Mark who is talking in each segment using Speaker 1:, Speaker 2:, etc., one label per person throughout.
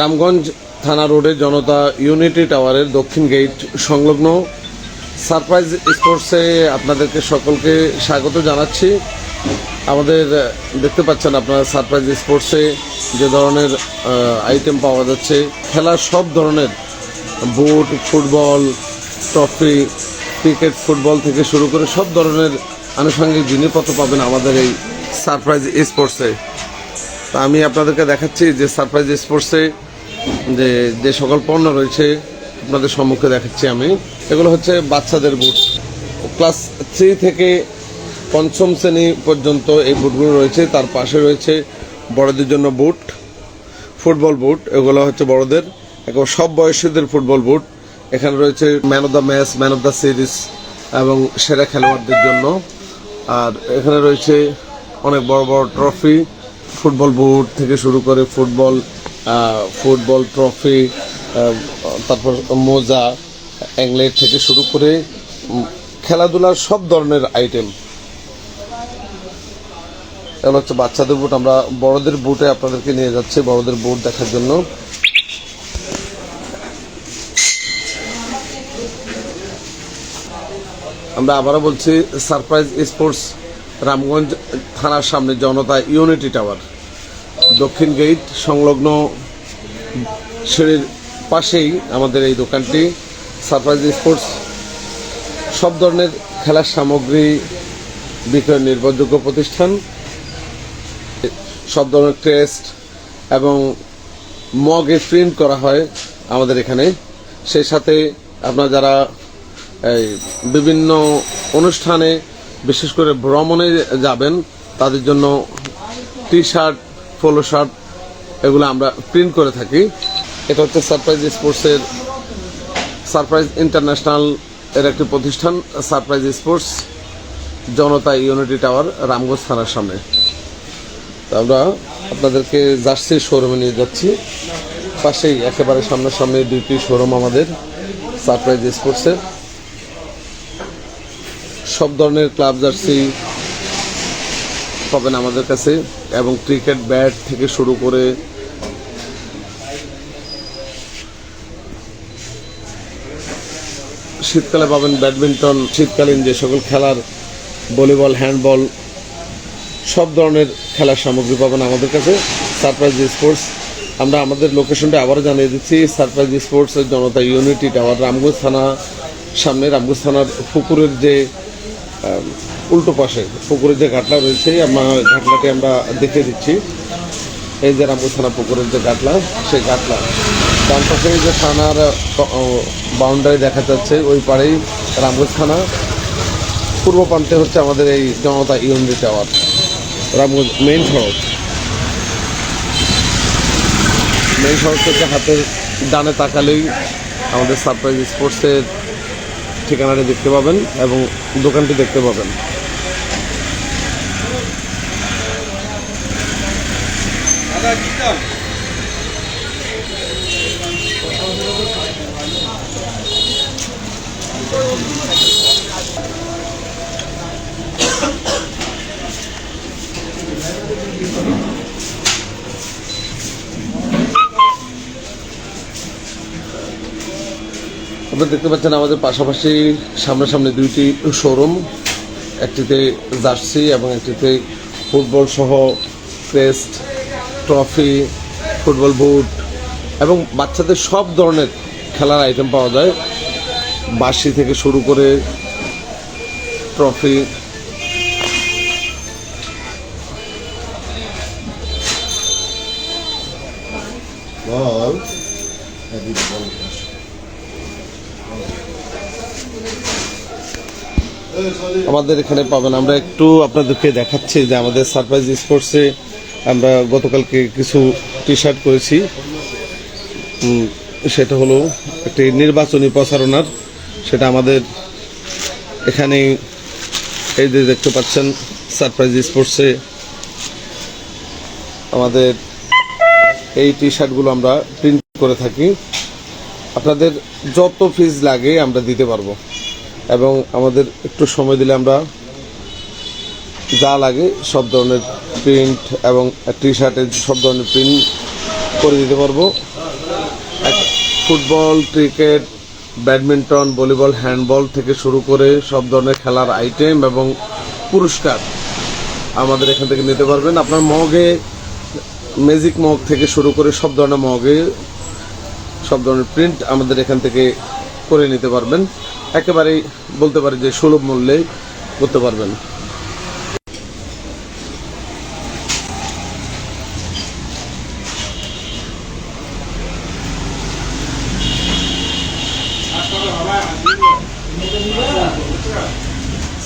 Speaker 1: রামগঞ্জ থানা রোডে জনতা ইউনিটি টাওয়ারের দক্ষিণ গেট সংলগ্ন সারপ্রাইজ স্পোর্টসে আপনাদেরকে সকলকে স্বাগত জানাচ্ছি। আমাদের দেখতে পাচ্ছেন আপনারা সারপ্রাইজ স্পোর্টসে যে ধরনের আইটেম পাওয়া যাচ্ছে। খেলার সব ধরনের, boot, football, trophy, cricket, football থেকে শুরু করে সব ধরনের আনুষঙ্গিক জিনিসপত্র পাবেন আমাদের এই সারপ্রাইজ স্পোর্টসে। আমি আপনাদেরকে দেখাচ্ছি যে সারপ্রাইজ স্পোর্টসে যে যে সকল পণ্য রয়েছে, আপনাদের সম্মুখে দেখাচ্ছি আমি। এগুলো হচ্ছে বাচ্চাদের বুট ক্লাস থ্রি থেকে পঞ্চম শ্রেণি পর্যন্ত এই বুটগুলো রয়েছে। তার পাশে রয়েছে বড়দের জন্য বুট ফুটবল বুট এগুলো হচ্ছে বড়দের। এবং সব বয়সীদের ফুটবল বুট এখানে রয়েছে man of the match man of the series এবং সেরা খেলোয়াড়দের জন্য। আর এখানে রয়েছে অনেক বড় বড় ট্রফি ফুটবল বুট থেকে শুরু করে ফুটবল ফুটবল ট্রফি তারপর মোজা, অ্যাংলেট থেকে শুরু করে খেলাধুলার সব ধরনের আইটেম এগুলো হচ্ছে বাচ্চাদের বুট আমরা বড়দের বুটে আপনাদেরকে নিয়ে যাচ্ছি, বড়দের বুট দেখার জন্য। আমরা আবারও বলছি সারপ্রাইজ স্পোর্টস রামগঞ্জ থানার সামনে জনতা ইউনিটি টাওয়ার। দক্ষিণ গেট সংলগ্ন সিঁড়ির পাশেই আমাদের এই দোকানটি। সারপ্রাইজ স্পোর্টস, সব ধরনের খেলার সামগ্রী বিক্রয় নির্ভরযোগ্য প্রতিষ্ঠান, সব ধরনের টেস্ট এবং মগে প্রিন্ট করা হয় আমাদের এখানে। সেই সাথে আপনারা যারা এই বিভিন্ন অনুষ্ঠানে বিশেষ করে ভ্রমণে যাবেন, তাদের জন্য টি শার্ট পোলো শার্ট এগুলো আমরা প্রিন্ট করে থাকি। এটা হচ্ছে সারপ্রাইজ স্পোর্টসের সারপ্রাইজ ইন্টারন্যাশনাল এর একটি প্রতিষ্ঠান surprise sports Janata unity tower, Ramganj থানার সামনে। আমরা আপনাদেরকে জার্সি শোরুমে নিয়ে যাচ্ছি। পাশেই, একেবারে সামনাসামনি দুইটি শোরুম আমাদের সারপ্রাইজ স্পোর্টসের সব ধরনের ক্লাব জার্সি পাবেন আমাদের কাছে এবং ক্রিকেট ব্যাট থেকে শুরু করে শীতকালে পাবেন ব্যাডমিন্টন, শীতকালীন যে সকল খেলার ভলিবল, হ্যান্ডবল, সব ধরনের খেলার সামগ্রী পাবেন আমাদের কাছে, সারপ্রাইজ স্পোর্টস। আমরা আমাদের লোকেশনটা আবারও জানিয়ে দিচ্ছি, সারপ্রাইজ স্পোর্টসের জনতা ইউনিটি টাওয়ার, রামগঞ্জ থানা সামনে, রামগঞ্জ থানার পুকুরের যে উল্টো পাশে, পুকুরের যে ঘাটলা রয়েছে আমরা ঘাটলাটি আমরা দেখে দিচ্ছি। এই যে রামগঞ্জ থানা পুকুরের যে ঘাটলা, সেই ঘাটলা। ডান পাশে যে থানার বাউন্ডারি দেখা যাচ্ছে, ওই পাড়েই রামগঞ্জ থানা পূর্ব প্রান্তে হচ্ছে আমাদের এই Janata unity tower Ramganj main সড়ক। মেইন সড়ক থেকে হাতের ডানে তাকালেই আমাদের সারপ্রাইজ স্পোর্টসের ঠিকানাটি দেখতে পাবেন এবং দোকানটি দেখতে পাবেন। আপনারা দেখতে পাচ্ছেন আমাদের পাশাপাশি সামনাসামনি দুইটি শোরুম একটিতে জার্সি এবং একটিতে ফুটবল সহ ক্রেস্ট ট্রফি ফুটবল বুট এবং বাচ্চাদের সব ধরনের খেলার আইটেম পাওয়া যায়। বাসি থেকে শুরু করে ট্রফি
Speaker 2: বল এদিকে বল
Speaker 1: আমাদের এখানে পাবেন। আমরা একটু আপনাদেরকে দেখাচ্ছি যে আমাদের সারপ্রাইজ স্পোর্টসে আমরা গতকালকে কিছু টি শার্ট করেছি সেটা হলো একটি নির্বাচনী প্রচারণার। সেটা আমাদের এখানে এই যে দেখতে পাচ্ছেন, সারপ্রাইজ স্পোর্টসে আমাদের এই টি শার্টগুলো আমরা প্রিন্ট করে থাকি। আপনাদের যত ফিজ লাগে আমরা দিতে পারব। এবং আমাদের একটু সময় দিলে আমরা যা লাগে সব ধরনের প্রিন্ট এবং টি শার্টের সব ধরনের প্রিন্ট করে দিতে পারব। Football cricket badminton volleyball handball থেকে শুরু করে সব ধরনের খেলার আইটেম এবং পুরস্কার আমাদের এখান থেকে নিতে পারবেন। আপনার মগে ম্যাজিক মগ থেকে শুরু করে সব ধরনের মগে সব ধরনের প্রিন্ট আমাদের এখান থেকে করে নিতে পারবেন। একেবারেই বলতে পারি যে সুলভ মূল্যে করতে পারবেন।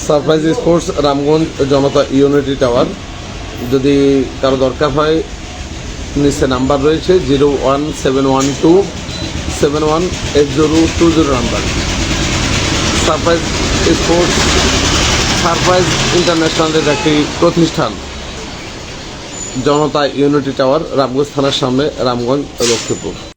Speaker 1: Surprise sports Ramganj Janata unity tower. যদি কারও দরকার হয়, নিচে নাম্বার রয়েছে, zero one seven one two seven one eight zero two zero number. Surprise sports surprise ইন্টারন্যাশনালের একটি প্রতিষ্ঠান। জনতা ইউনিটি টাওয়ার রামগঞ্জ থানার সামনে রামগঞ্জ লক্ষ্মীপুর